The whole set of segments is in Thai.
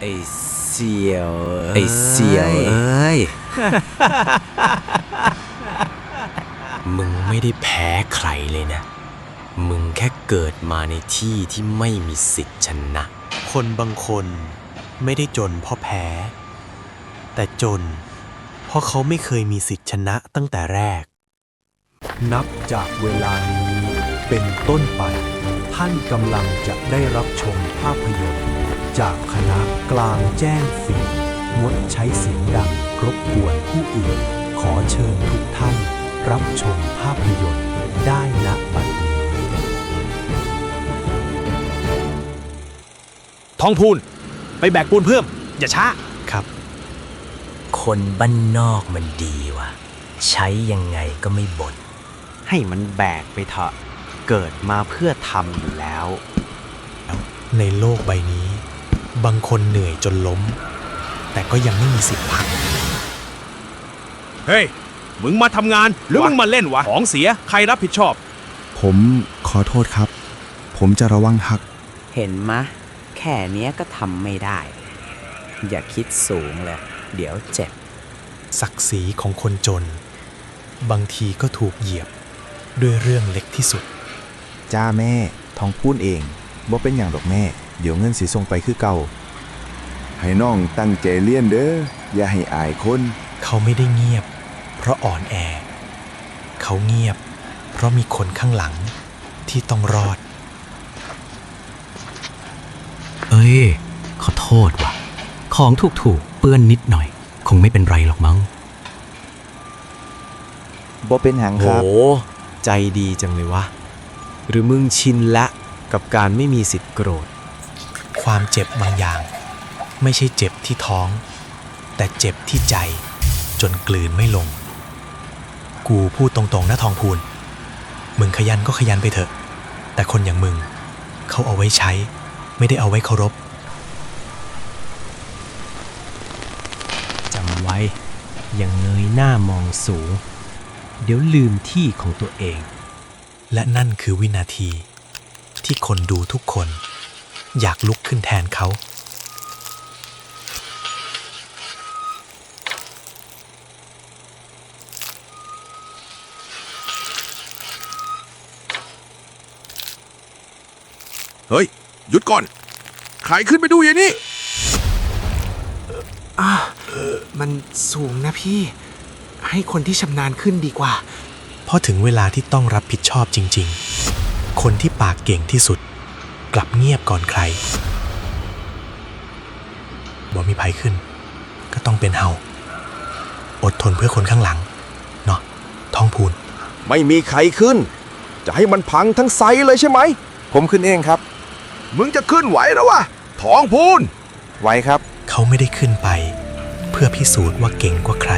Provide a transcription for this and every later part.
ไอเสียวไอเสียวเอ้ย มึงไม่ได้แพ้ใครเลยนะ มึงแค่เกิดมาในที่ที่ไม่มีสิทธิ์ชนะ คนบางคนไม่ได้จนเพราะแพ้ แต่จน เพราะเขาไม่เคยมีสิทธิชนะตั้งแต่แรก นับจากเวลานี้เป็นต้นไป ท่านกำลังจะได้รับชมภาพยนตร์ จากคณะกลางแจ้งฟิล์มงดใช้เสียงดังรบกวนผู้อื่น ขอเชิญทุกท่าน รับชมภาพยนตร์ได้ณบัดนี้ทองพูน ไปแบกปูนเพิ่ม อย่าช้า ครับ คนบ้านนอกมันดีว่ะ ใช้ยังไงก็ไม่บน่นให้มันแบกไปเถอะ เกิดมาเพื่อทำอยู่แล้ว ในโลกใบนี้ บางคนเหนื่อยจนล้ม แต่ก็ยังไม่มีสิทธิ์พัก เฮ้ย มึงมาทำงานหรือมึงมาเล่นวะ ของเสียใครรับผิดชอบ ผมขอโทษครับ ผมจะระวังหัก เห็นมะ แค่เนี้ยก็ทำไม่ได้ อย่าคิดสูงเลย เดี๋ยวเจ็บ ศักดิ์ศรีของคนจน บางทีก็ถูกเหยียบ ด้วยเรื่องเล็กที่สุด จ้าแม่ทองพูนเอง บ่เป็นอย่างดอกแม่ เดี๋ยวเงินสีส่งไปคือเก่า ให้น้องตั้งใจเรียนเด้อ อย่าให้อายคน เขาไม่ได้เงียบ เพราะอ่อนแอ เขาเงียบ เพราะมีคนข้างหลังที่ต้องรอด เอ้ย ขอโทษว่ะ ของถูกๆเปื้อนนิดหน่อย คงไม่เป็นไรหรอกมั้งบ่เป็นหางโหครับใจดีจังเลยวะ หรือมึงชินละ กับการไม่มีสิทธิ์โกรธ ความเจ็บบางอย่าง ไม่ใช่เจ็บที่ท้อง แต่เจ็บที่ใจจนกลืนไม่ลง กูพูดตรงๆนะทองพูน มึงขยันก็ขยันไปเถอะ แต่คนอย่างมึง เขาเอาไว้ใช้ ไม่ได้เอาไว้เคารพจำไว้ อย่างเงยหน้ามองสูง เดี๋ยวลืมที่ของตัวเอง และนั่นคือวินาที ที่คนดูทุกคน อยากลุกขึ้นแทนเขา เฮ้ย หยุดก่อนใครขึ้นไปดูอย่างนี้มันสูงนะพี่ ให้คนที่ชำนาญขึ้นดีกว่าพอถึงเวลาที่ต้องรับผิดชอบจริง ๆ คนที่ปากเก่งที่สุด กลับเงียบก่อนใครบ่มีภัยขึ้น ก็ต้องเป็นเฮาอดทนเพื่อคนข้างหลัง เนาะท้องพูน ไม่มีใครขึ้น จะให้มันพังทั้งไซส์เลยใช่ไหม ผมขึ้นเองครับ มึงจะขึ้นไหวแล้ววะทองพูนไว้ครับ เขาไม่ได้ขึ้นไป เพื่อพิสูจน์ว่าเก่งกว่าใคร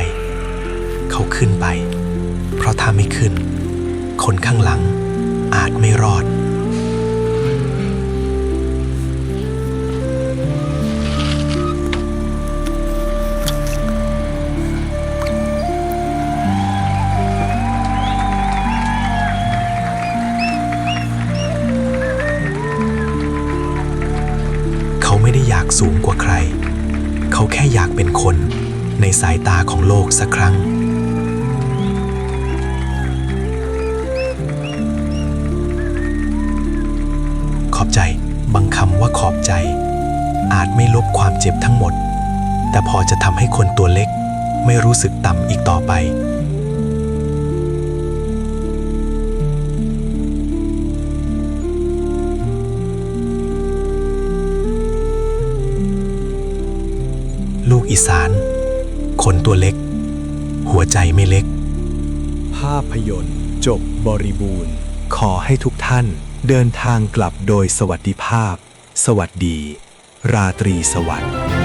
เขาขึ้นไป เพราะถ้าไม่ขึ้น คนข้างหลัง อาจไม่รอด เขาไม่ได้อยากสูงกว่าใคร เขาแค่อยากเป็นคนในสายตาของโลกสักครั้ง ว่าขอบใจ อาจไม่ลบความเจ็บทั้งหมด แต่พอจะทำให้คนตัวเล็กไม่รู้สึกต่ำอีกต่อไป ลูกอีสาน คนตัวเล็ก หัวใจไม่เล็ก ภาพยนตร์ จบบริบูรณ์ ขอให้ทุกท่านเดินทางกลับโดยสวัสดิภาพ สวัสดี ราตรีสวัสดิ์